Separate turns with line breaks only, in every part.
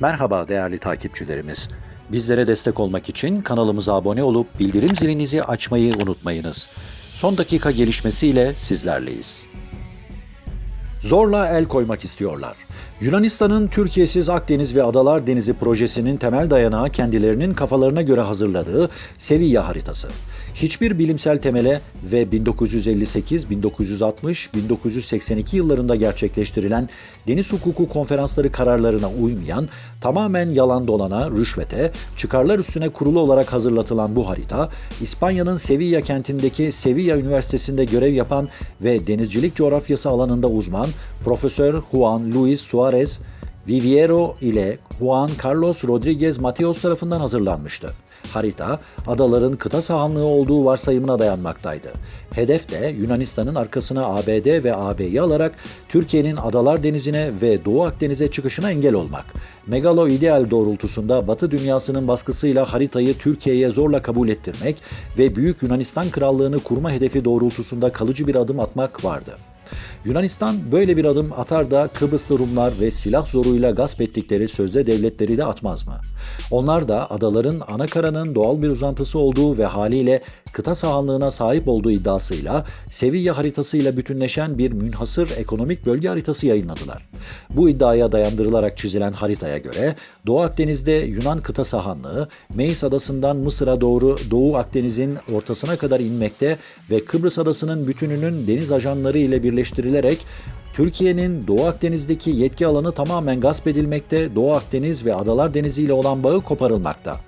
Merhaba değerli takipçilerimiz. Bizlere destek olmak için kanalımıza abone olup bildirim zilinizi açmayı unutmayınız. Son dakika gelişmesiyle sizlerleyiz. Zorla el koymak istiyorlar. Yunanistan'ın Türkiye'siz Akdeniz ve Adalar Denizi projesinin temel dayanağı kendilerinin kafalarına göre hazırladığı Sevilla haritası. Hiçbir bilimsel temele ve 1958, 1960, 1982 yıllarında gerçekleştirilen deniz hukuku konferansları kararlarına uymayan, tamamen yalan dolana, rüşvete, çıkarlar üstüne kurulu olarak hazırlatılan bu harita, İspanya'nın Sevilla kentindeki Sevilla Üniversitesi'nde görev yapan ve denizcilik coğrafyası alanında uzman Profesör Juan Luis Suarez Viviero ile Juan Carlos Rodriguez Mateos tarafından hazırlanmıştı. Harita, adaların kıta sahanlığı olduğu varsayımına dayanmaktaydı. Hedef de Yunanistan'ın arkasına ABD ve AB'yi alarak Türkiye'nin Adalar Denizi'ne ve Doğu Akdeniz'e çıkışına engel olmak. Megalo ideal doğrultusunda Batı dünyasının baskısıyla haritayı Türkiye'ye zorla kabul ettirmek ve Büyük Yunanistan Krallığını kurma hedefi doğrultusunda kalıcı bir adım atmak vardı. Yunanistan böyle bir adım atar da Kıbrıslı Rumlar ve silah zoruyla gasp ettikleri sözde devletleri de atmaz mı? Onlar da adaların Anakaranın doğal bir uzantısı olduğu ve haliyle kıta sahanlığına sahip olduğu iddiasıyla Sevilla haritasıyla bütünleşen bir münhasır ekonomik bölge haritası yayınladılar. Bu iddiaya dayandırılarak çizilen haritaya göre Doğu Akdeniz'de Yunan kıta sahanlığı, Meis adasından Mısır'a doğru Doğu Akdeniz'in ortasına kadar inmekte ve Kıbrıs adasının bütününün deniz ajanları ile birleştirilerek Türkiye'nin Doğu Akdeniz'deki yetki alanı tamamen gasp edilmekte, Doğu Akdeniz ve Adalar Denizi ile olan bağı koparılmakta.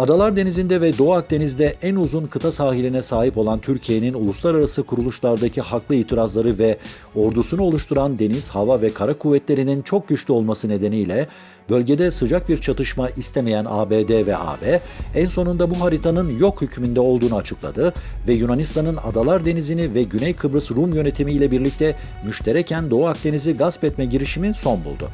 Adalar Denizi'nde ve Doğu Akdeniz'de en uzun kıta sahiline sahip olan Türkiye'nin uluslararası kuruluşlardaki haklı itirazları ve ordusunu oluşturan deniz, hava ve kara kuvvetlerinin çok güçlü olması nedeniyle bölgede sıcak bir çatışma istemeyen ABD ve AB en sonunda bu haritanın yok hükmünde olduğunu açıkladı ve Yunanistan'ın Adalar Denizi'ni ve Güney Kıbrıs Rum yönetimiyle birlikte müştereken Doğu Akdeniz'i gasp etme girişimi son buldu.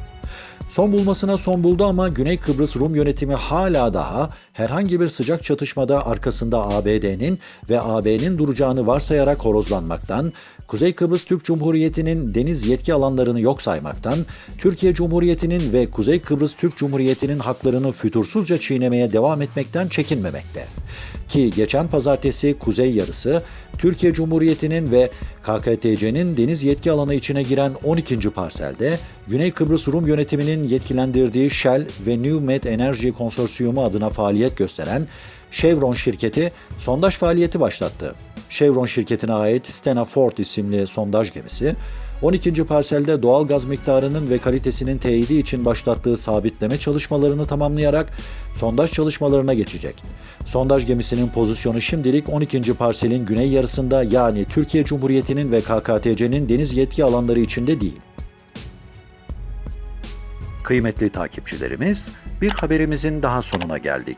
Son bulmasına son buldu ama Güney Kıbrıs Rum yönetimi hala daha herhangi bir sıcak çatışmada arkasında ABD'nin ve AB'nin duracağını varsayarak horozlanmaktan, Kuzey Kıbrıs Türk Cumhuriyeti'nin deniz yetki alanlarını yok saymaktan, Türkiye Cumhuriyeti'nin ve Kuzey Kıbrıs Türk Cumhuriyeti'nin haklarını fütursuzca çiğnemeye devam etmekten çekinmemekte. Ki geçen pazartesi Kuzey Yarısı, Türkiye Cumhuriyeti'nin ve KKTC'nin deniz yetki alanı içine giren 12. parselde Güney Kıbrıs Rum yönetiminin yetkilendirdiği Shell ve New Med Energy Konsorsiyumu adına faaliyet gösteren Chevron şirketi sondaj faaliyeti başlattı. Chevron şirketine ait Stena Ford isimli sondaj gemisi, 12. parselde doğal gaz miktarının ve kalitesinin teyidi için başlattığı sabitleme çalışmalarını tamamlayarak sondaj çalışmalarına geçecek. Sondaj gemisinin pozisyonu şimdilik 12. parselin güney yarısında yani Türkiye Cumhuriyeti'nin ve KKTC'nin deniz yetki alanları içinde değil. Kıymetli takipçilerimiz, bir haberimizin daha sonuna geldik.